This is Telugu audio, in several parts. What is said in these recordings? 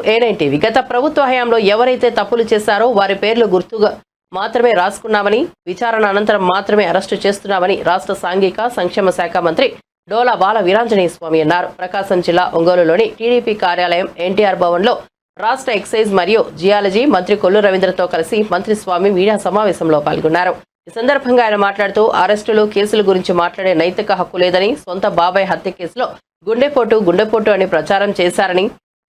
టు ఏనైన్ టీవీ గత ప్రభుత్వ హయాంలో ఎవరైతే తప్పులు చేశారో వారి పేర్లు గుర్తుగా మాత్రమే రాసుకున్నామని విచారణ అనంతరం మాత్రమే అరెస్టు చేస్తున్నామని రాష్ట్ర సాంఘిక సంక్షేమ శాఖ మంత్రి డోలా బాల వీరాంజనేయ స్వామి అన్నారు. ప్రకాశం జిల్లా ఒంగోలులోని టీడీపీ కార్యాలయం ఎన్టీఆర్ భవన్లో రాష్ట్ర ఎక్సైజ్ మరియు జియాలజీ మంత్రి కొల్లు రవీంద్రతో కలిసి మంత్రి స్వామి మీడియా సమావేశంలో పాల్గొన్నారు. ఈ సందర్భంగా ఆయన మాట్లాడుతూ అరెస్టులు కేసుల గురించి మాట్లాడే నైతిక హక్కు లేదని సొంత బాబాయ్ హత్య కేసులో గుండెపోటు గుండెపోటు అని ప్రచారం చేశారని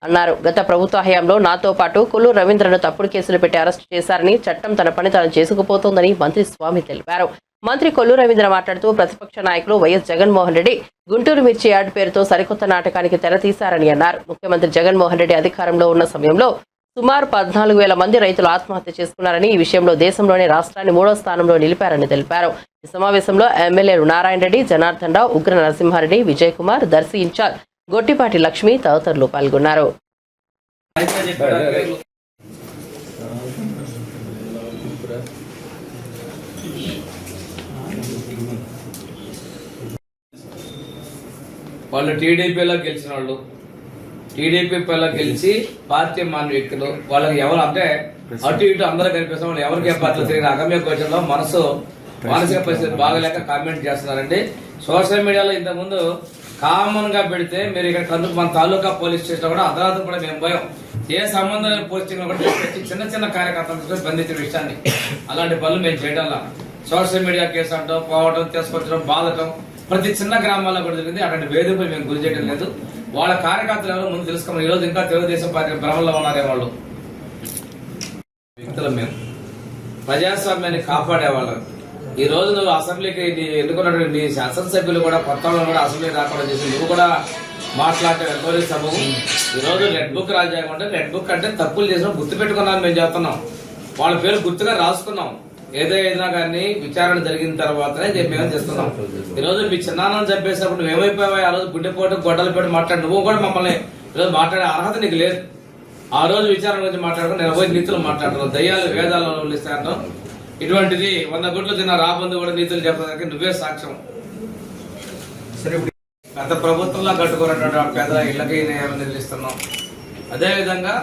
అన్నారు. గత ప్రభుత్వ హయాంలో నాతో పాటు కొల్లు రవీంద్రను తప్పుడు కేసులు పెట్టి అరెస్టు చేశారని చట్టం తన పని తాను చేసుకుపోతోందని మంత్రి స్వామి తెలిపారు. మంత్రి కొల్లు రవీంద్ర మాట్లాడుతూ ప్రతిపక్ష నాయకులు వైఎస్ జగన్మోహన్ రెడ్డి గుంటూరు మిర్చి యాడ్ పేరుతో సరికొత్త నాటకానికి తెరతీశారని అన్నారు. ముఖ్యమంత్రి జగన్మోహన్ రెడ్డి అధికారంలో ఉన్న సమయంలో సుమారు పద్నాలుగు వేల మంది రైతులు ఆత్మహత్య చేసుకున్నారని ఈ విషయంలో దేశంలోనే రాష్ట్రాన్ని మూడో స్థానంలో నిలిపారని తెలిపారు. ఈ సమావేశంలో ఎమ్మెల్యేలు నారాయణ రెడ్డి జనార్దన్ రావు ఉగ్ర నరసింహారెడ్డి విజయ్ కుమార్ దర్శి ఇన్ఛార్జ్ గొట్టిపాటి లక్ష్మి తదితరులు పాల్గొన్నారు. వాళ్ళు టీడీపీలో గెలిచిన వాళ్ళు. టీడీపీలో గెలిచి పార్టీ మాన వ్యక్తులు వాళ్ళకి ఎవరు అంటే అటు ఇటు అందరూ కనిపిస్తాం వాళ్ళు ఎవరికి ఏ పార్టీలో తిరిగిన అగమ్య కోచంలో మనసు మానసిక పరిస్థితి బాగలేక కామెంట్ చేస్తున్నారండి. సోషల్ మీడియాలో ఇంతకుముందు కామన్గా పెడితే మీరు ఇక్కడ కందు మన తాలూకా పోలీస్ స్టేషన్ కూడా అర్ధరాత్రి కూడా మేము పోయాం. ఏ సంబంధం లేని పోస్టింగ్ కూడా తీసుకొచ్చి చిన్న చిన్న కార్యకర్తలు బంధించిన విషయాన్ని. అలాంటి పనులు మేము చేయడంలా. సోషల్ మీడియా కేసు అంటాం పోవడం తీసుకొచ్చడం బాధటం ప్రతి చిన్న గ్రామాల్లో కూడా జరిగింది. అటువంటి వేధింపులు మేము గురి చేయడం లేదు. వాళ్ళ కార్యకర్తలు ఎవరో ముందు తెలుసుకోమని ఈ రోజు ఇంకా తెలుగుదేశం పార్టీ భ్రమంలో ఉన్నారే వాళ్ళు. వ్యక్తులు మేము. ప్రజాస్వామ్యాన్ని కాపాడే వాళ్ళం ఈ రోజు నువ్వు అసెంబ్లీకి నీ ఎన్నుకున్నటువంటి నీ శాసనసభ్యులు కూడా కొత్త కూడా అసెంబ్లీ రాకుండా చేసి నువ్వు కూడా మాట్లాడే సభ ఈ రోజు రెడ్ బుక్ రాజ్యాంగం అంటే రెడ్ బుక్ అంటే తప్పులు చేసిన గుర్తు పెట్టుకున్నాను మేము చెప్తున్నాం. వాళ్ళ పేరు గుర్తుగా రాసుకున్నాం. ఏదైనా కానీ విచారణ జరిగిన తర్వాతనే చెప్పి మేము చేస్తున్నాం ఈ రోజు మీ చిన్నాన్నని చంపేసినప్పుడు ఏమైపోయావా ఆ రోజు గుండెపోటు గొడ్డలు పెట్టి మాట్లాడి నువ్వు కూడా మమ్మల్ని ఈరోజు మాట్లాడే అర్హత నీకు లేదు. ఆ రోజు విచారణ గురించి మాట్లాడుకుని పోయి నీతులు మాట్లాడుతున్నాను దయ్యాలు వేదాలు ఇస్తాను ఇటువంటిది వంద గుడ్లు తిన్న రాబందు కూడా నీతులు చెప్పడానికి నువ్వే సాక్ష్యం. గత ప్రభుత్వంలో కట్టుకున్నటువంటి పెద్ద పేదల ఇళ్ళకి నేను నిధులిస్తున్నాం అదేవిధంగా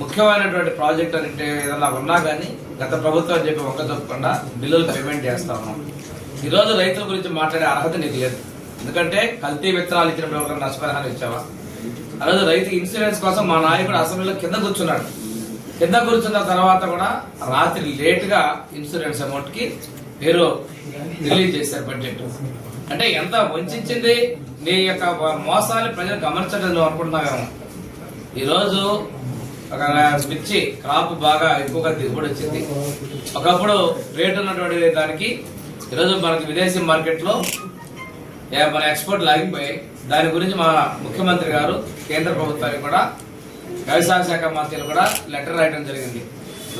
ముఖ్యమైనటువంటి ప్రాజెక్ట్ అంటే ఏదైనా ఉన్నా కానీ గత ప్రభుత్వం అని చెప్పి ఒక్క తప్పకుండా బిల్లులు పేమెంట్ చేస్తా ఉన్నాం. ఈరోజు రైతుల గురించి మాట్లాడే అర్హత నీకు లేదు. ఎందుకంటే కల్తీ విత్తనాలు ఇచ్చినప్పుడు ఎవరికైనా నష్టపరిహారం ఇచ్చావా? ఆ రోజు రైతు ఇన్సూరెన్స్ కోసం మా నాయకుడు అసెంబ్లీలో కింద కూర్చున్నాడు. కింద కూర్చున్న తర్వాత కూడా రాత్రి లేట్గా ఇన్సూరెన్స్ అమౌంట్కి మీరు రిలీజ్ చేశారు బడ్జెట్ అంటే ఎంత వంచింది? నీ యొక్క మోసాన్ని ప్రజలు గమనించడం నువ్వు ఈరోజు ఒక మిర్చి క్రాప్ బాగా ఎక్కువగా దిగుబడి వచ్చింది. ఒకప్పుడు రేట్ ఉన్నటువంటి దానికి ఈరోజు మనకి విదేశీ మార్కెట్లో మన ఎక్స్పోర్ట్ లాగిపోయి దాని గురించి మా ముఖ్యమంత్రి గారు కేంద్ర ప్రభుత్వానికి కూడా వ్యవసాయ శాఖ మంత్రులు కూడా లెటర్ రాయడం జరిగింది.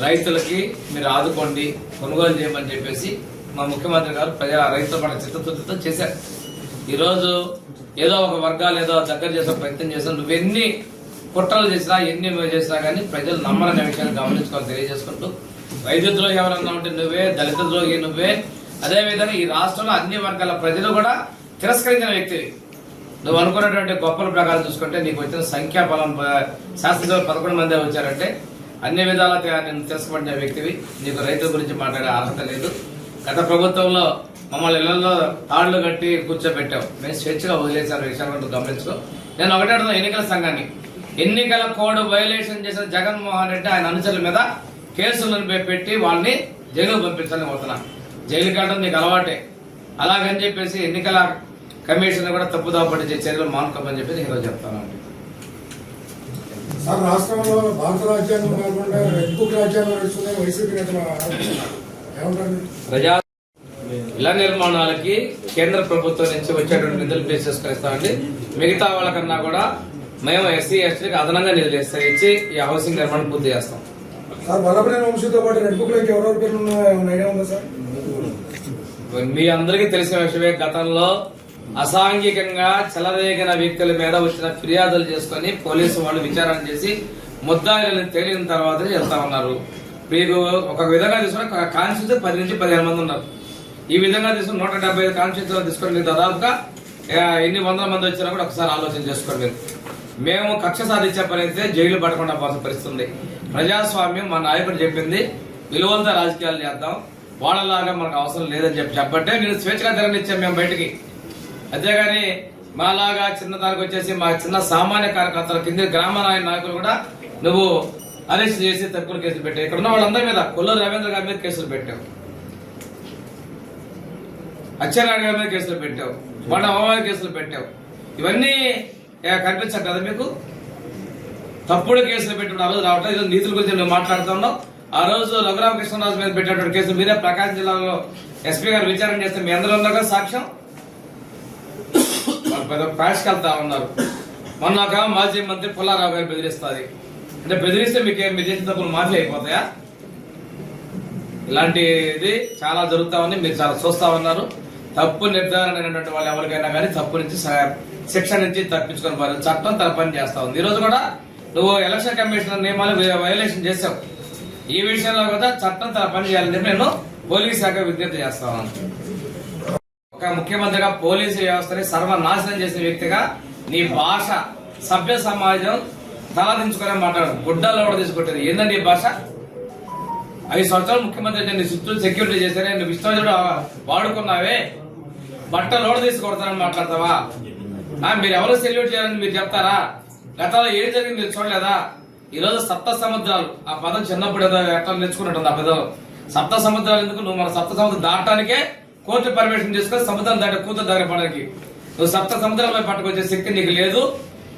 రైతులకి మీరు ఆదుకోండి కొనుగోలు చేయమని చెప్పేసి మా ముఖ్యమంత్రి గారు ప్రజా రైతుల పట్ల చిత్తశుద్ధితో చేశారు. ఈరోజు ఏదో ఒక వర్గాలు ఏదో దగ్గర చేసే ప్రయత్నం చేసాం నువ్వెన్ని కుట్రలు చేసినా ఎన్ని చేసినా కానీ ప్రజలు నమ్మరనే విషయాన్ని గమనించుకొని తెలియజేసుకుంటూ రైతు ద్రోహి ఎవరన్నా ఉంటే నువ్వే దళిత ద్రోహి నువ్వే. అదే విధంగా ఈ రాష్ట్రంలో అన్ని వర్గాల ప్రజలు కూడా తిరస్కరించిన వ్యక్తివి. నువ్వు అనుకున్నటువంటి గొప్పల ప్రకారం చూసుకుంటే నీకు వచ్చిన సంఖ్యా బలం శాసనసభలో పదకొండు మంది వచ్చారంటే అన్ని విధాలుగా నేను తెలుసుకుంటున్న వ్యక్తివి. నీకు రైతుల గురించి మాట్లాడే అర్హత లేదు. గత ప్రభుత్వంలో మమ్మల్ని ఇళ్ళలో తాళ్ళు కట్టి కూర్చోబెట్టావు. మేము స్వేచ్ఛగా వదిలేసాను విషయాన్ని గమనించుకో. నేను ఒకటే ఎన్నికల సంఘాన్ని. ఎన్నికల కోడ్ వైలేషన్ చేసిన జగన్మోహన్ రెడ్డి ఆయన అనుచరుల మీద కేసులను పెట్టి వాళ్ళని జైలు పంపించాలని కోరుతున్నాను. జైలుకి వెళ్ళడం నీకు అలవాటే. అలాగని చెప్పేసి ఎన్నికల కమిషన్ కూడా తప్పుదావ పట్టించే చర్యలు మానుకోమని చెప్పి నేను ఈరోజు చెప్తాను. సార్ రాష్ట్రంలో భారత రాజ్యాంగం కాకుండా రెడ్ బుక్ రాజ్యాంగం వైసీపీ ప్రజా ఇళ్ళ నిర్మాణాలకి కేంద్ర ప్రభుత్వం నుంచి వచ్చేటువంటి నిధులు బేస్ ఇస్తామండి మిగతా వాళ్ళకన్నా కూడా మేము ఎస్సీ ఎస్టీకి అదనంగా నిధులు ఇస్తాం ఇచ్చి ఈ హౌసింగ్ నిర్మాణం పూర్తి చేస్తాం. సార్ వల్లభనేని వంశీతో పాటు రెడ్ బుక్లోకి ఎవరెవరి పేర్లు ఉన్నాయో ఏమైనా ఐడియా ఉందా సార్? మీ అందరికీ తెలిసిన విషయమే గతంలో అసాంఘికంగా చెలరేగిన వ్యక్తుల మీద వచ్చిన ఫిర్యాదులు చేసుకొని పోలీసు వాళ్ళు విచారణ చేసి ముద్దాయిలను తేలిన తర్వాత వెళ్తా ఉన్నారు. మీకు ఒక విధంగా తీసుకున్న కాన్స్టిట్యూన్సీ పది నుంచి పదిహేను మంది ఉన్నారు. ఈ విధంగా తీసుకుని నూట డెబ్బై ఐదు కాన్స్టిట్యూన్సీలో తీసుకొని దాదాపుగా ఎన్ని వందల మంది వచ్చినా కూడా ఒకసారి ఆలోచన చేసుకోండి మేము కక్ష సాధించే పని అయితే జైలు పడకుండా పోవాల్సిన పరిస్థితి ఉంది. ప్రజాస్వామ్యం మా నాయకుడు చెప్పింది విలువలతో రాజకీయాలు చేద్దాం వాళ్ళలాగా మనకు అవసరం లేదని చెప్పి చెప్పట్టే నేను స్వేచ్ఛగా తిరగనిచ్చాం మేము బయటికి. అంతేగాని మాలాగా చిన్న దానికి వచ్చేసి మా చిన్న సామాన్య కార్యకర్తల కింద గ్రామ నాయకులు కూడా నువ్వు అరెస్ట్ చేసి తక్కువ కేసులు పెట్టావు. ఇక్కడ ఉన్న వాళ్ళందరి మీద కొల్లూరు రవీంద్ర గారి మీద కేసులు పెట్టావు. అచ్చెన్నాయుడు గారి మీద కేసులు పెట్టావు. వాళ్ళ అమ్మవారి కేసులు పెట్టావు. ఇవన్నీ కనిపించాం కదా మీకు? తప్పుడు కేసులు పెట్టిన ఆ రోజు రావటం ఈరోజు నీతుల గురించి నువ్వు మాట్లాడుతున్నావు ఆ రోజు రఘురామకృష్ణరాజు మీద పెట్టినటువంటి కేసు మీరే ప్రకాశం జిల్లాలో ఎస్పీ గారు విచారణ చేస్తే మీ అందరూ ఉన్నాగా సాక్ష్యం? వాళ్ళు పెద్ద వెళ్తా ఉన్నారు. మొన్నాక మాజీ మంత్రి పుల్లారావు గారు బెదిరిస్తుంది. అంటే బెదిరిస్తే మీకు మీరు చేసిన తప్పులు మాటలు అయిపోతాయా? ఇలాంటిది చాలా జరుగుతా ఉంది. మీరు చాలా చూస్తా ఉన్నారు. తప్పు నిర్ధారణ అయినటువంటి వాళ్ళు ఎవరికైనా కానీ తప్పు నుంచి శిక్ష నుంచి తప్పించుకొని వారు చట్టం తన పని చేస్తా ఉంది. ఈరోజు కూడా నువ్వు ఎలక్షన్ కమిషనర్ నియమాలు వయోలేషన్ చేసావు ఈ విషయంలో కూడా చట్టం తన పని చేయాలని నేను పోలీస్ శాఖ విజ్ఞప్తి చేస్తా ఉన్నాను. ఒక ముఖ్యమంత్రిగా పోలీసు వ్యవస్థని సర్వనాశనం చేసిన వ్యక్తిగా నీ భాష సభ్య సమాజం తలదించుకునే మాట్లాడు గుడ్డల్లో కూడా తీసుకుంటుంది ఏందండి ఈ భాష? ఐదు సంవత్సరాలు ముఖ్యమంత్రి నేను చుట్టూ సెక్యూరిటీ చేశారే నువ్వు ఇష్టం కూడా వాడుకున్నావే. బట్టలు లోడ తీసి కొడతానని మాట్లాడతావా? మీరు ఎవరు సెల్యూట్ చేయాలని మీరు చెప్తారా? గతంలో ఏం జరిగింది మీరు చూడలేదా? ఈ రోజు సప్త సముద్రాలు. ఆ పదం చిన్నప్పుడు ఏదో ఎట్లా నేర్చుకున్నట్టుంది ఆ పదం. సప్త సముద్రాలు ఎందుకు? నువ్వు మన సప్త సముద్రం దాటానికే కోర్టు పర్మిషన్ తీసుకొని సముద్రం దాటి కూతురు దగ్గర పడడానికి నువ్వు సప్త సముద్రంపై పట్టుకొచ్చే శక్తి నీకు లేదు.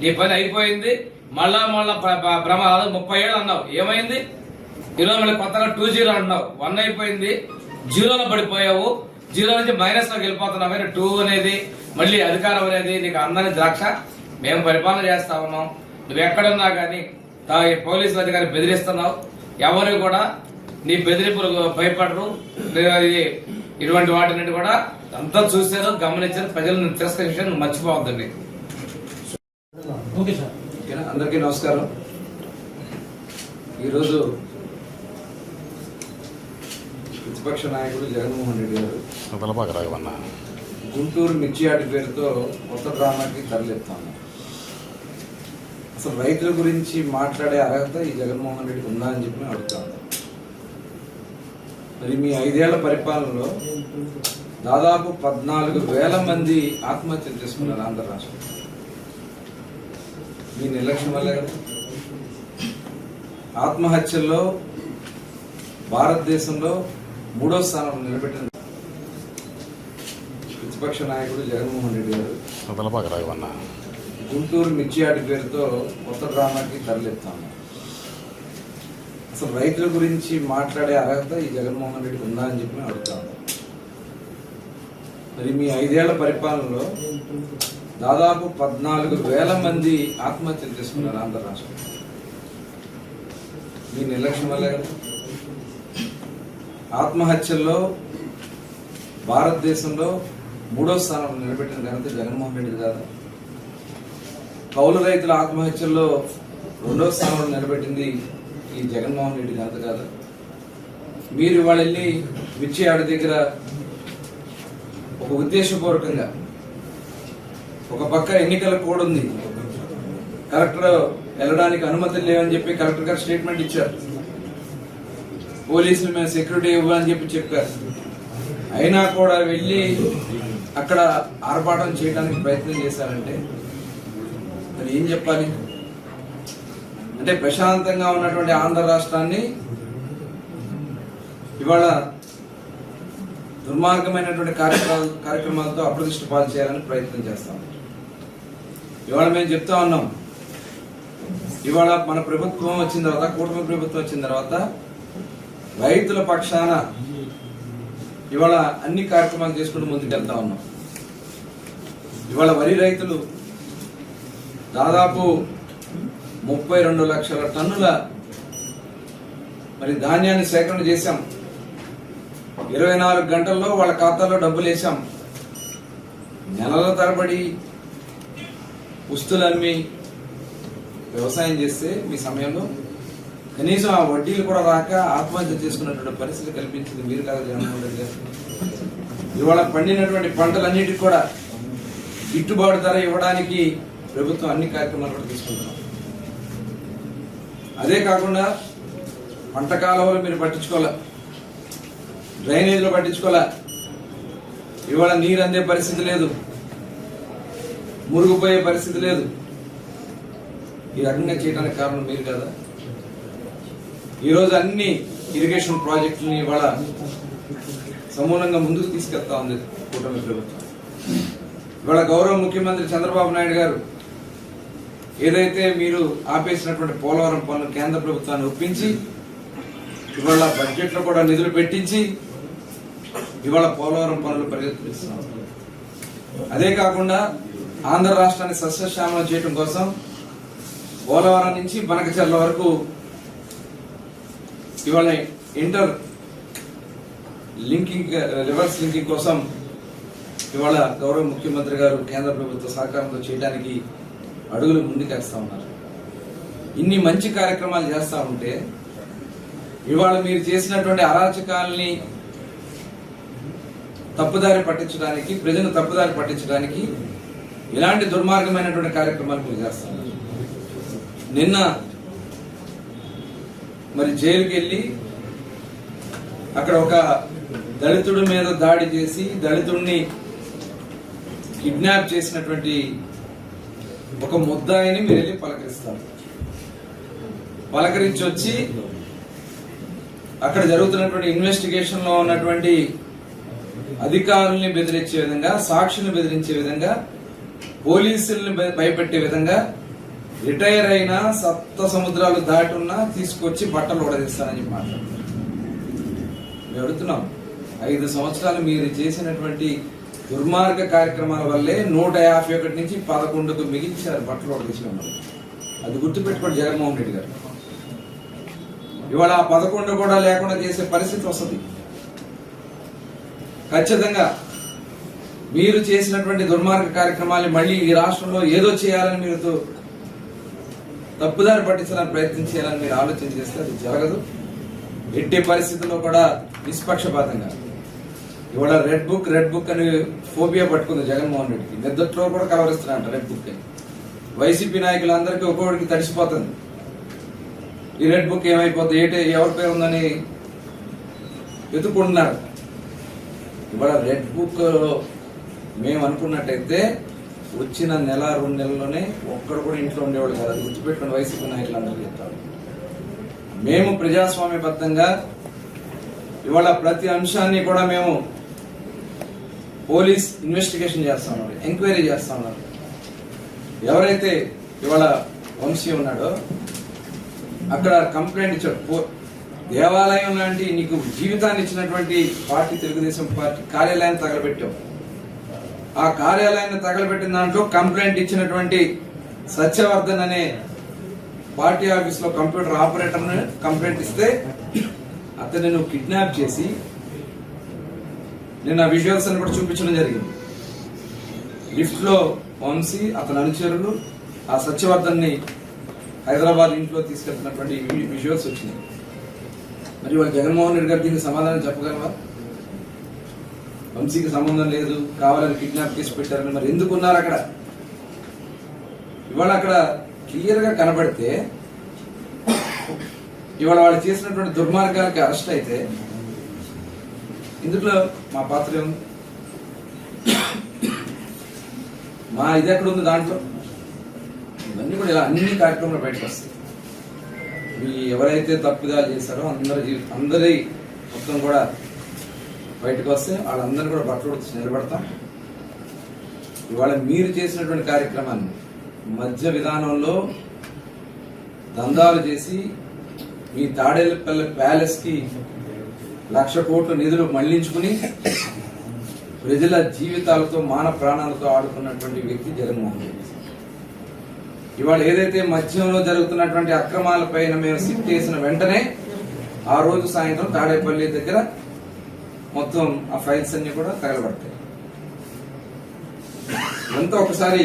నీ పని అయిపోయింది. మళ్ళా మళ్ళా ప్రమాదాలు ముప్పై ఏళ్ళు అన్నావు. ఏమైంది? ఈరోజు మళ్ళీ కొత్తగా టూ జీరో అంటున్నావు వన్ అయిపోయింది. జీరోలో పడిపోయావు. జీరో నుంచి మైనస్లోకి వెళ్ళిపోతున్నావు టూ అనేది మళ్ళీ అధికారం అనేది నీకు అందని ద్రాక్ష. మేము పరిపాలన చేస్తా ఉన్నాం. నువ్వు ఎక్కడున్నా కానీ పోలీసులు అధికారి బెదిరిస్తున్నావు. ఎవరు కూడా నీ బెదిరింపులు భయపడరు. ఇది ఇటువంటి వాటిని కూడా అంతా చూశారు గమనించారు ప్రజలను తిరస్కరించారు నువ్వు మర్చిపోవద్దండి. Okay sir. ఓకేనా? అందరికీ నమస్కారం. ఈరోజు ప్రతిపక్ష నాయకుడు జగన్మోహన్ రెడ్డి గారు గుంటూరు మిర్చి ఆటి పేరుతో కొత్త డ్రామాకి తరలిస్తాము అసలు రైతుల గురించి మాట్లాడే అర్హత ఈ జగన్మోహన్ రెడ్డికి ఉందా అని చెప్పి నేను అడుగుతాను. మరి మీ ఐదేళ్ళ పరిపాలనలో దాదాపు పద్నాలుగు వేల మంది ఆత్మహత్యలు చేసుకున్నారు ఆంధ్ర రాష్ట్రం. మీ నిర్లక్ష్యం వల్లే ఆత్మహత్యల్లో భారతదేశంలో మూడో స్థానం నిలబెట్టిన ప్రతిపక్ష నాయకుడు జగన్మోహన్ రెడ్డి గారు. గుంటూరు మిర్చి ఆటి పేరుతో కొత్త డ్రామాకి తరలిస్తాము అసలు రైతుల గురించి మాట్లాడే అర్హత ఈ జగన్మోహన్ రెడ్డికి ఉందా అని చెప్పి అడుగుతాను మరి మీ ఐదేళ్ళ పరిపాలనలో దాదాపు పద్నాలుగు వేల మంది ఆత్మహత్యలు చేసుకున్నారు ఆంధ్ర రాష్ట్రం. మీ నిర్లక్ష్యం వల్లే ఆత్మహత్యల్లో భారతదేశంలో మూడో స్థానం నిలబెట్టిన ఘనత జగన్మోహన్ రెడ్డి కాదు కౌలు రైతుల ఆత్మహత్యల్లో రెండో స్థానంలో నిలబెట్టింది ఈ జగన్మోహన్ రెడ్డి ఘనత కాదు. మీరు ఇవాళ వెళ్ళి మిర్చి ఆడ దగ్గర ఒక ఉద్దేశపూర్వకంగా ఒక పక్క ఎన్నికల కోడ్ ఉంది. కలెక్టర్ వెళ్ళడానికి అనుమతులు లేవని చెప్పి కలెక్టర్ గారు స్టేట్మెంట్ ఇచ్చారు. పోలీసులు మేము సెక్యూరిటీ ఇవ్వాలని చెప్పి చెప్పారు. అయినా కూడా వెళ్ళి అక్కడ ఆర్భాటం చేయడానికి ప్రయత్నం చేశారంటే మరి ఏం చెప్పాలి? అంటే ప్రశాంతంగా ఉన్నటువంటి ఆంధ్ర రాష్ట్రాన్ని ఇవాళ దుర్మార్గమైనటువంటి కార్యక్రమాలు కార్యక్రమాలతో అప్రతిష్ట పాలు చేయాలని ప్రయత్నం చేస్తాం. ఇవాళ మేము చెప్తా ఉన్నాం. ఇవాళ మన ప్రభుత్వం వచ్చిన తర్వాత కూటమి ప్రభుత్వం వచ్చిన తర్వాత రైతుల పక్షాన ఇవాళ అన్ని కార్యక్రమాలు చేసుకుంటూ ముందుకెళ్తా ఉన్నాం. ఇవాళ వరి రైతులు దాదాపు ముప్పై రెండు లక్షల టన్నుల మరి ధాన్యాన్ని సేకరణ చేశాం. ఇరవై నాలుగు గంటల్లో వాళ్ళ ఖాతాలో డబ్బులు వేసాం నెలల తరబడి పుస్తులు అమ్మి వ్యవసాయం చేస్తే మీ సమయంలో కనీసం ఆ వడ్డీలు కూడా రాక ఆత్మహత్య చేసుకున్నటువంటి పరిస్థితి కల్పించింది మీరు కాదు జగన్మోహన్ రెడ్డి గారు. ఇవాళ పండినటువంటి పంటలన్నిటికి కూడా గిట్టుబాటు ధర ఇవ్వడానికి ప్రభుత్వం అన్ని కార్యక్రమాలు కూడా తీసుకుంటున్నాం. అదే కాకుండా పంట కాలువలు మీరు పట్టించుకోలే డ్రైనేజీలో పట్టించుకోలే ఇవాళ నీరు అందే పరిస్థితి లేదు. మురుగుపోయే పరిస్థితి లేదు. ఈ రకంగా చేయడానికి కారణం మీరు కదా? ఈరోజు అన్ని ఇరిగేషన్ ప్రాజెక్టులని ఇవాళ సమూలంగా ముందుకు తీసుకెళ్తా ఉంది కూటమి ప్రభుత్వం. ఇవాళ గౌరవ ముఖ్యమంత్రి చంద్రబాబు నాయుడు గారు ఏదైతే మీరు ఆపేసినటువంటి పోలవరం పనులు కేంద్ర ప్రభుత్వాన్ని ఒప్పించి ఇవాళ బడ్జెట్లో కూడా నిధులు పెట్టించి ఇవాళ పోలవరం పనులు పరిగెత్తిస్తున్నాం అదే కాకుండా ఆంధ్ర రాష్ట్రాన్ని సస్యశ్యామలం చేయడం కోసం పోలవరం నుంచి బనకచర్ల వరకు ఇవాళ ఇంటర్ లింకింగ్ రివర్స్ లింకింగ్ కోసం ఇవాళ గౌరవ ముఖ్యమంత్రి గారు కేంద్ర ప్రభుత్వ సహకారంతో చేయడానికి అడుగులు ముందుకేస్తా ఉన్నారు. ఇన్ని మంచి కార్యక్రమాలు చేస్తూ ఉంటే ఇవాళ మీరు చేసినటువంటి అరాచకాల్ని తప్పుదారి పట్టించడానికి ప్రజలను తప్పుదారి పట్టించడానికి ఇలాంటి దుర్మార్గమైనటువంటి కార్యక్రమాలు మీరు చేస్తున్నారు నిన్న మరి జైలుకి వెళ్ళి అక్కడ ఒక దళితుడి మీద దాడి చేసి దళితుడిని కిడ్నాప్ చేసినటువంటి ఒక ముద్దాయిని మీరు వెళ్ళి పలకరిస్తారు. పలకరించి వచ్చి అక్కడ జరుగుతున్నటువంటి ఇన్వెస్టిగేషన్లో ఉన్నటువంటి అధికారుల్ని బెదిరించే విధంగా సాక్షుల్ని బెదిరించే విధంగా పోలీసుల్ని భయపెట్టే విధంగా రిటైర్ అయినా సప్త సముద్రాలు దాటున్నా తీసుకొచ్చి బట్టలు ఉడదీస్తానని చెప్పి మాట్లాడుతున్నారు. మేము అడుగుతున్నాం ఐదు సంవత్సరాలు మీరు చేసినటువంటి దుర్మార్గ కార్యక్రమాల వల్లే నూట యాభై ఒకటి నుంచి పదకొండుకు మిగిలించారు బట్టలు ఒకటి వాళ్ళు. అది గుర్తుపెట్టుకోండి జగన్మోహన్ రెడ్డి గారు. ఇవాళ ఆ పదకొండు కూడా లేకుండా చేసే పరిస్థితి వస్తుంది. ఖచ్చితంగా మీరు చేసినటువంటి దుర్మార్గ కార్యక్రమాలు మళ్ళీ ఈ రాష్ట్రంలో ఏదో చేయాలని మీరు తప్పుదారి పట్టించాలని ప్రయత్నం చేయాలని మీరు ఆలోచన చేస్తే అది జరగదు. ఎట్టి పరిస్థితుల్లో కూడా నిష్పక్షపాతంగా ఇవాళ రెడ్ బుక్ రెడ్ బుక్ అని ఫోబియా పట్టుకుంది జగన్మోహన్ రెడ్డికి. నిద్దట్లో కూడా కలవరిస్తున్నారంట రెడ్ బుక్ అని. వైసీపీ నాయకులందరికీ ఒక్కొక్కడికి తడిసిపోతుంది. ఈ రెడ్ బుక్ ఏమైపోతుంది ఏంటి ఎవరి పేరు ఉందని వెతుకుంటున్నారు ఇవాళ రెడ్ బుక్ మేము అనుకున్నట్టయితే వచ్చిన నెల రెండు నెలల్లోనే ఒక్కడు కూడా ఇంట్లో ఉండేవాడు కాదు. అది గుర్తుపెట్టుకుని వైసీపీ నాయకులందరూ చెప్తారు. మేము ప్రజాస్వామ్యబద్ధంగా ఇవాళ ప్రతి అంశాన్ని కూడా మేము పోలీస్ ఇన్వెస్టిగేషన్ చేస్తా ఉన్నారు ఎంక్వైరీ చేస్తా ఉన్నారు. ఎవరైతే ఇవాళ వంశీ ఉన్నాడో అక్కడ కంప్లైంట్ ఇచ్చాడు. పో- దేవాలయం లాంటి నీకు జీవితాన్ని ఇచ్చినటువంటి పార్టీ తెలుగుదేశం పార్టీ కార్యాలయాన్ని తగలబెట్టావు. ఆ కార్యాలయాన్ని తగలబెట్టిన దాంట్లో కంప్లైంట్ ఇచ్చినటువంటి సత్యవర్ధన్ అనే పార్టీ ఆఫీస్లో కంప్యూటర్ ఆపరేటర్ని కంప్లైంట్ ఇస్తే అతను నువ్వు కిడ్నాప్ చేసి నేను ఆ విజువల్స్ అని కూడా చూపించడం జరిగింది. లిఫ్ట్లో వంశీ అతని అనుచరులు ఆ సత్యవర్ధన్ని హైదరాబాద్ ఇంట్లో తీసుకెళ్తున్నటువంటి విజువల్స్ వచ్చినాయి. మరి వాళ్ళు జగన్మోహన్ రెడ్డి గారు దీనికి సమాధానం చెప్పగలవా? వంశీకి సంబంధం లేదు కావాలని కిడ్నాప్ చేసి పెట్టారని మరి ఎందుకు ఉన్నారు అక్కడ? ఇవాళ అక్కడ క్లియర్గా కనబడితే ఇవాళ వాళ్ళు చేసినటువంటి దుర్మార్గాలకి అరెస్ట్ అయితే ఇందులో మా పాత్ర ఏముంది? మా ఇది ఎక్కడ ఉంది దాంట్లో? ఇవన్నీ కూడా ఇలా అన్ని కార్యక్రమాలు బయటకు వస్తాయి. ఎవరైతే తప్పుగా చేశారో అందరి అందరి మొత్తం కూడా బయటకు వస్తే వాళ్ళందరినీ కూడా బట్టలు ఉడిచి నిలబడతాం. ఇవాళ మీరు చేసినటువంటి కార్యక్రమాన్ని మధ్య విధానంలో దందాలు చేసి మీ తాడేపల్లి ప్యాలెస్కి లక్ష కోట్ల నిధులు మళ్ళించుకుని ప్రజల జీవితాలతో మాన ప్రాణాలతో ఆడుకున్నటువంటి వ్యక్తి జగన్మోహన్ రెడ్డి. ఇవాళ ఏదైతే మధ్యంలో జరుగుతున్నటువంటి అక్రమాలపైన మేము సిట్ చేసిన వెంటనే ఆ రోజు సాయంత్రం తాడేపల్లి దగ్గర మొత్తం ఆ ఫైల్స్ అన్ని కూడా తగలబడతాయి. ఎంతో ఒకసారి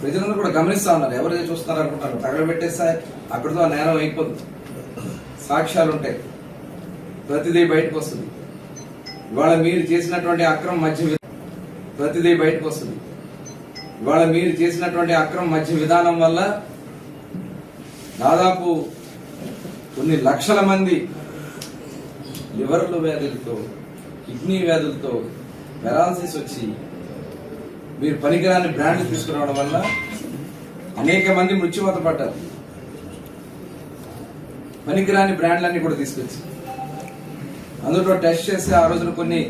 ప్రజలందరూ కూడా గమనిస్తా ఉన్నారు. ఎవరైతే చూస్తున్నారు అనుకుంటారు తగలబెట్టేస్తే అక్కడితో ఆ నేరం అయిపోతుంది. సాక్ష్యాలు ఉంటాయి ప్రతిదీ బయటకు వస్తుంది ఇవాళ మీరు చేసినటువంటి అక్రమ మధ్య ప్రతిదీ బయటకు వస్తుంది ఇవాళ మీరు చేసినటువంటి అక్రమ మధ్య విధానం వల్ల దాదాపు కొన్ని లక్షల మంది లివర్ల వ్యాధులతో కిడ్నీ వ్యాధులతో పెరాలసిస్ వచ్చి మీరు పనికిరాని బ్రాండ్లు తీసుకురావడం వల్ల అనేక మంది మృత్యువాత పడ్డారు. పనికిరాని బ్రాండ్లన్నీ కూడా తీసుకొచ్చి అందులో టెస్ట్ చేసి ఆ రోజున కొన్ని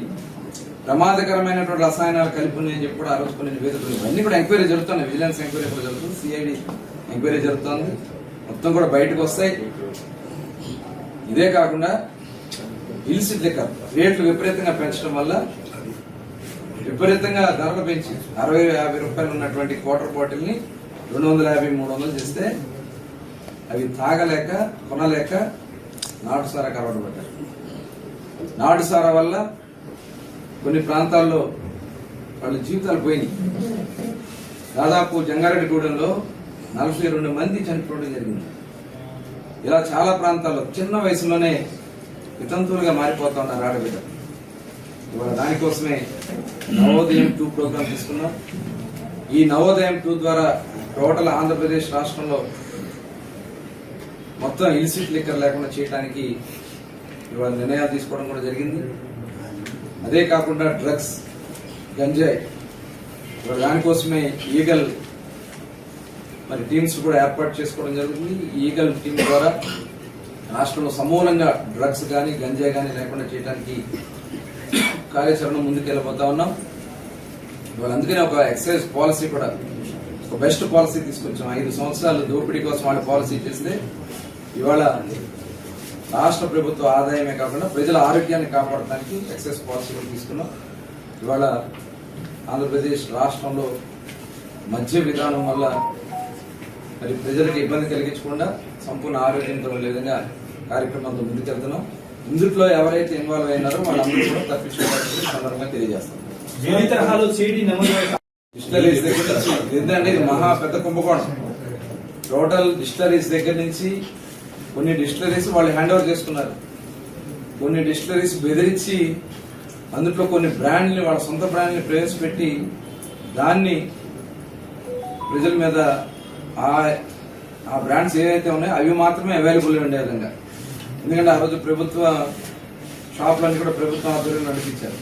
ప్రమాదకరమైనటువంటి రసాయనాలు కలిపి ఉన్నాయని చెప్పి కూడా ఆ రోజు కొన్ని నివేదికలు ఇవన్నీ కూడా ఎంక్వైరీ జరుగుతున్నాయి. విజిలెన్స్ ఎంక్వైరీ కూడా జరుగుతుంది. సిఐడి ఎంక్వైరీ జరుగుతుంది. మొత్తం కూడా బయటకు వస్తాయి. ఇదే కాకుండా హిల్స్ లెక్క రేట్లు విపరీతంగా పెంచడం వల్ల విపరీతంగా ధరలు పెంచి అరవై యాభై రూపాయలు ఉన్నటువంటి క్వార్టర్ బాటిల్ని రెండు వందల యాభై మూడు వందలు చేస్తే అవి తాగలేక కొనలేక నాటు సారా కలవడం పడ్డారు నాటు సారా వల్ల కొన్ని ప్రాంతాల్లో వాళ్ళ జీవితాలు పోయినాయి. దాదాపు జంగారెడ్డిగూడెంలో నలభై రెండు మంది చనిపోవడం జరిగింది. ఇలా చాలా ప్రాంతాల్లో చిన్న వయసులోనే వితంతువులుగా మారిపోతా ఉన్నారు ఆడబిడ్డ. ఇవాళ దానికోసమే నవోదయం టూ ప్రోగ్రామ్ తీసుకున్నాం. ఈ నవోదయం టూ ద్వారా టోటల్ ఆంధ్రప్రదేశ్ రాష్ట్రంలో మొత్తం ఇల్సిట్ లిక్కర్ లేకుండా చేయడానికి ఇవాళ నిర్ణయాలు తీసుకోవడం కూడా జరిగింది. అదే కాకుండా డ్రగ్స్ గంజాయి ఇవాళ దానికోసమే ఈగల్ మరి టీమ్స్ కూడా ఏర్పాటు చేసుకోవడం జరుగుతుంది. ఈగల్ టీం ద్వారా రాష్ట్రంలో సమూలంగా డ్రగ్స్ కానీ గంజాయి కానీ లేకుండా చేయడానికి కార్యాచరణ ముందుకెళ్ళిపోతా ఉన్నాం. ఇవాళ అందుకనే ఒక ఎక్సైజ్ పాలసీ కూడా ఒక బెస్ట్ పాలసీ తీసుకొచ్చాం. ఐదు సంవత్సరాలు దోపిడీ కోసం వాళ్ళ పాలసీ చేస్తే ఇవాళ రాష్ట్ర ప్రభుత్వ ఆదాయమే కాకుండా ప్రజల ఆరోగ్యాన్ని కాపాడటానికి ఎక్సైజ్ పాలసీ కూడా తీసుకున్నాం. ఇవాళ ఆంధ్రప్రదేశ్ రాష్ట్రంలో మధ్య విధానం వల్ల మరి ప్రజలకు ఇబ్బంది కలిగించకుండా సంపూర్ణ ఆరోగ్యంతో ఉండే విధంగా కార్యక్రమంతో ముందుకెళ్తున్నాం ఇందుట్లో ఎవరైతే ఇన్వాల్వ్ అయినారో వాళ్ళందరూ కూడా తప్పించుకోవాలని సందర్భంగా తెలియజేస్తాం. డిస్టరీస్ దగ్గర ఏంటంటే ఇది మహా పెద్ద కుంభకోణం. టోటల్ డిస్టరీస్ దగ్గర నుంచి కొన్ని డిస్టిలరీస్ వాళ్ళు హ్యాండ్ ఓవర్ చేసుకున్నారు. కొన్ని డిస్టిలరీస్ బెదిరించి అందులో కొన్ని బ్రాండ్ని వాళ్ళ సొంత బ్రాండ్ని ప్రవేశపెట్టి దాన్ని ప్రజల మీద ఆ ఆ బ్రాండ్స్ ఏవైతే ఉన్నాయో అవి మాత్రమే అవైలబుల్ ఉండే విధంగా. ఎందుకంటే ఆ రోజు ప్రభుత్వ షాపులన్నీ కూడా ప్రభుత్వం ఆధ్వర్యంలో నడిపించారు.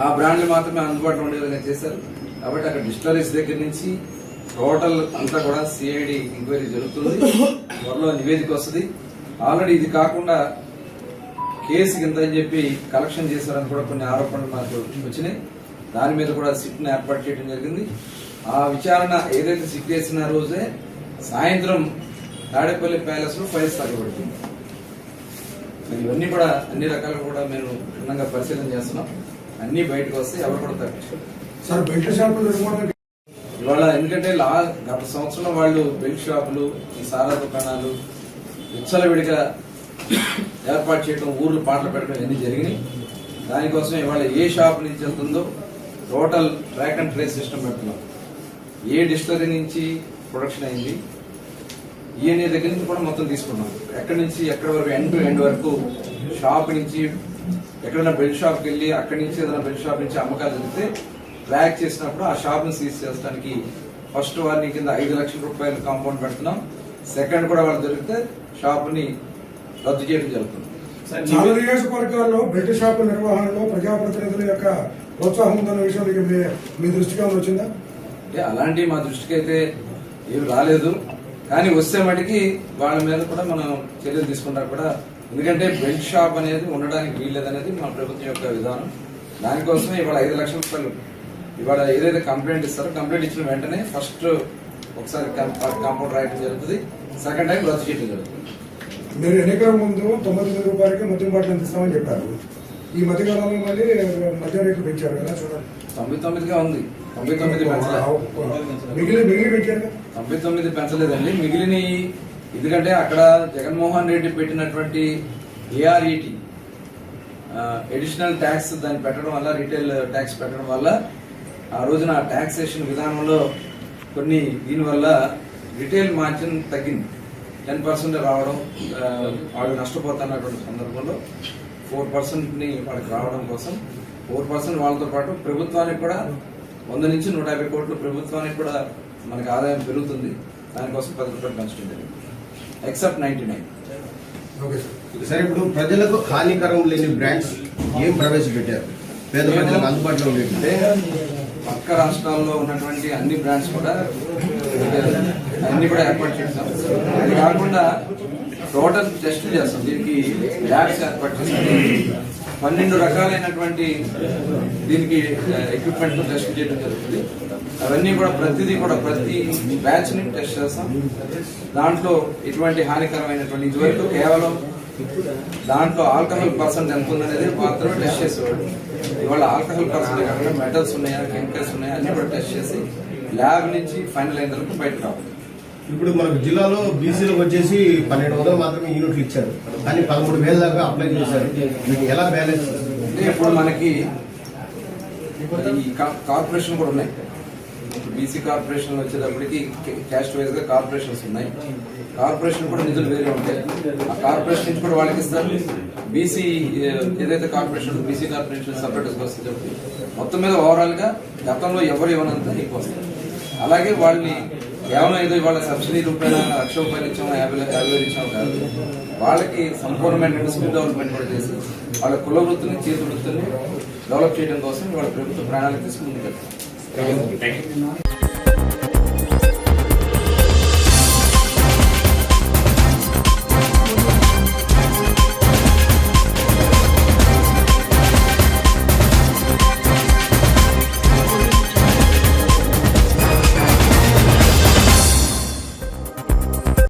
ఆ బ్రాండ్లు మాత్రమే అందుబాటులో ఉండే విధంగా చేశారు. కాబట్టి అక్కడ డిస్టరీస్ దగ్గర నుంచి టోటల్ అంతా కూడా సిఐడి ఎంక్వైరీ జరుగుతుంది. త్వరలో నివేదిక వస్తుంది. ఆల్రెడీ ఇది కాకుండా కేసు కింద అని చెప్పి కలెక్షన్ చేశారని కూడా కొన్ని ఆరోపణలు మనకు వచ్చినాయి. దాని మీద కూడా సిట్ను ఏర్పాటు చేయడం జరిగింది. ఆ విచారణ ఏదైతే సిట్ చేసిన రోజే సాయంత్రం తాడేపల్లి ప్యాలెస్లో ఫైల్స్ తగ్గబడుతుంది మరి ఇవన్నీ కూడా అన్ని రకాలు కూడా మేము క్షుణ్ణంగా పరిశీలన చేస్తున్నాం. అన్ని బయటకు వస్తే ఎవరు కూడా తగ్గించారు సార్ బెల్ట్ షాపులు నిర్మాణం ఇవాళ ఎందుకంటే లా గత సంవత్సరం వాళ్ళు బెల్ట్ షాపులు ఈ సారా దుకాణాలు విచ్చలవిడిగా ఏర్పాటు చేయడం ఊర్లు పాటలు పెట్టడం ఇవన్నీ జరిగినాయి. దానికోసం ఇవాళ ఏ షాప్ నుంచి వెళ్తుందో total track and trace system పెడుతున్నాం. ఏ డిస్టరీ నుంచి ప్రొడక్షన్ అయింది ఈఎన్ఏ దగ్గర నుంచి కూడా మొత్తం తీసుకున్నాం. ఎక్కడి నుంచి ఎక్కడి వరకు ఎండ్ టు ఎండ్ వరకు షాప్ నుంచి ఎక్కడైనా బెల్ట్ షాప్కి వెళ్ళి అక్కడి నుంచి ఏదైనా బెల్ట్ షాప్ నుంచి అమ్మకాలు జరిగితే ట్రాక్ చేసినప్పుడు ఆ షాప్ని సీజ్ చేసడానికి ఫస్ట్ వారిని కింద ఐదు లక్షల రూపాయలు కాంపౌండ్ పెడుతున్నాం. సెకండ్ కూడా వాళ్ళు దొరికితే షాప్ని రద్దు చేయడం జరుగుతుంది. చాలా నియోజకవర్గాల్లో బెల్ట్ షాపుల నిర్వహణలో ప్రజాప్రతినిధుల యొక్క ప్రోత్సాహం ఉందన్న విషయం మీ- ఏమైనా వచ్చిందా? అంటే అలాంటి మా దృష్టికి అయితే ఏమి రాలేదు. కానీ వస్తే మటుకి వాళ్ళ మీద కూడా మనం చర్యలు తీసుకుంటా కూడా ఎందుకంటే బెల్ట్ షాప్ అనేది ఉండడానికి వీల్లేదనేది మా ప్రభుత్వం యొక్క విధానం. దానికోసమే ఇవాళ ఐదు లక్షల రూపాయలు ఇవాళ ఏదైతే కంప్లైంట్ ఇస్తారో కంప్లైంట్ ఇచ్చిన వెంటనే ఫస్ట్ ఒకసారి కాంపౌండ్ రాయడం జరుగుతుంది. సెకండ్ టైం రద్దు చేయడం జరుగుతుంది. మీరు ఎన్నికల ముందు తొమ్మిది వేల రూపాయలకి మద్యం బాటలు అందిస్తామని చెప్పారు. ఈ మధ్యకాలంలో మళ్ళీ మద్యం రేట్లు పెంచారు కదా చూడండి. తొంభై తొమ్మిదిగా ఉంది. తొంభై తొమ్మిది మిగిలి మిగిలి పెంచారు? తొంభై తొమ్మిది పెంచలేదండి. మిగిలిన ఎందుకంటే అక్కడ జగన్మోహన్ రెడ్డి పెట్టినటువంటి ఏఆర్ఈటి ఎడిషనల్ ట్యాక్స్ దాన్ని పెట్టడం వల్ల రీటైల్ ట్యాక్స్ పెట్టడం వల్ల ఆ రోజున ట్యాక్సేషన్ విధానంలో కొన్ని దీనివల్ల రిటైల్ మార్జిన్ తగ్గింది. టెన్ పర్సెంట్ రావడం వాళ్ళు నష్టపోతున్నటువంటి సందర్భంలో ఫోర్ పర్సెంట్ని వాళ్ళకి రావడం కోసం ఫోర్ పర్సెంట్ వాళ్ళతో పాటు ప్రభుత్వానికి కూడా వంద నుంచి నూట యాభై కోట్లు ప్రభుత్వానికి కూడా మనకి ఆదాయం పెరుగుతుంది. దానికోసం పది రూపాయలు పెంచడం జరిగింది. Except ninety nine okay sir. ఇప్పుడు ప్రజలకు హానికరం లేని బ్రాండ్స్ ఏం ప్రవేశపెట్టారు? పేద ప్రజలకు అందుబాటులో ఉండేది పక్క రాష్ట్రాల్లో ఉన్నటువంటి అన్ని బ్రాండ్స్ కూడా అన్ని కూడా ఏర్పాటు చేస్తాం అది కాకుండా టోటల్ టెస్ట్ చేస్తాం. దీనికి ల్యాబ్స్ ఏర్పాటు చేస్తాం. పన్నెండు రకాలైనటువంటి దీనికి ఎక్విప్మెంట్ టెస్ట్ చేయడం జరుగుతుంది. అవన్నీ కూడా ప్రతిదీ కూడా ప్రతి బ్యాచ్ని టెస్ట్ చేస్తాం. దాంట్లో ఎటువంటి హానికరమైనటువంటి ఇదివరకు కేవలం దాంట్లో ఆల్కహాల్ పర్సెంట్ ఎంత ఉందనేది మాత్రమే టెస్ట్ చేసేవాడు ఇవాళ ఆల్కహాల్ పర్సెంట్ కాకుండా మెటల్స్ ఉన్నాయా కెమికల్స్ ఉన్నాయా అన్ని కూడా టెస్ట్ చేసి ల్యాబ్ నుంచి ఫైనల్ అయిన వరకు బయట రావాలి. ఇప్పుడు మనకు జిల్లాలో బీసీలకు వచ్చేసి పన్నెండు వందలు మాత్రమే యూనిట్లు ఇచ్చారు. కానీ పదమూడు వేల దాకా అప్లై చేశారు. మీకు ఎలా బ్యాలెన్స్? అంటే ఇప్పుడు మనకి ఈ కార్పొరేషన్ కూడా ఉన్నాయి. బీసీ కార్పొరేషన్ వచ్చేటప్పటికి క్యాస్ట్ వైజ్గా కార్పొరేషన్స్ ఉన్నాయి. కార్పొరేషన్ కూడా నిధులు వేరే ఉంటాయి. ఆ కార్పొరేషన్ నుంచి కూడా వాళ్ళకి ఇస్తారు. బీసీ ఏదైతే కార్పొరేషన్ బీసీ కార్పొరేషన్ సపరేట్ వస్తుంది మొత్తం మీద ఓవరాల్గా గతంలో ఎవరు ఇవ్వనంత ఎక్కువ వస్తారు అలాగే వాళ్ళని కేవలం ఏదో ఇవాళ సబ్సిడీ రూపాయల లక్ష రూపాయలు ఇచ్చాము యాభై యాభై వేలు ఇచ్చాము కాదు. వాళ్ళకి సంపూర్ణమైన స్కిల్ డెవలప్మెంట్ కూడా చేసి వాళ్ళ కుల వృత్తిని చేతి వృత్తిని డెవలప్ చేయడం కోసం వాళ్ళ ప్రభుత్వ ప్రణాళిక తీసుకుని ముందుకు వెళ్తాం.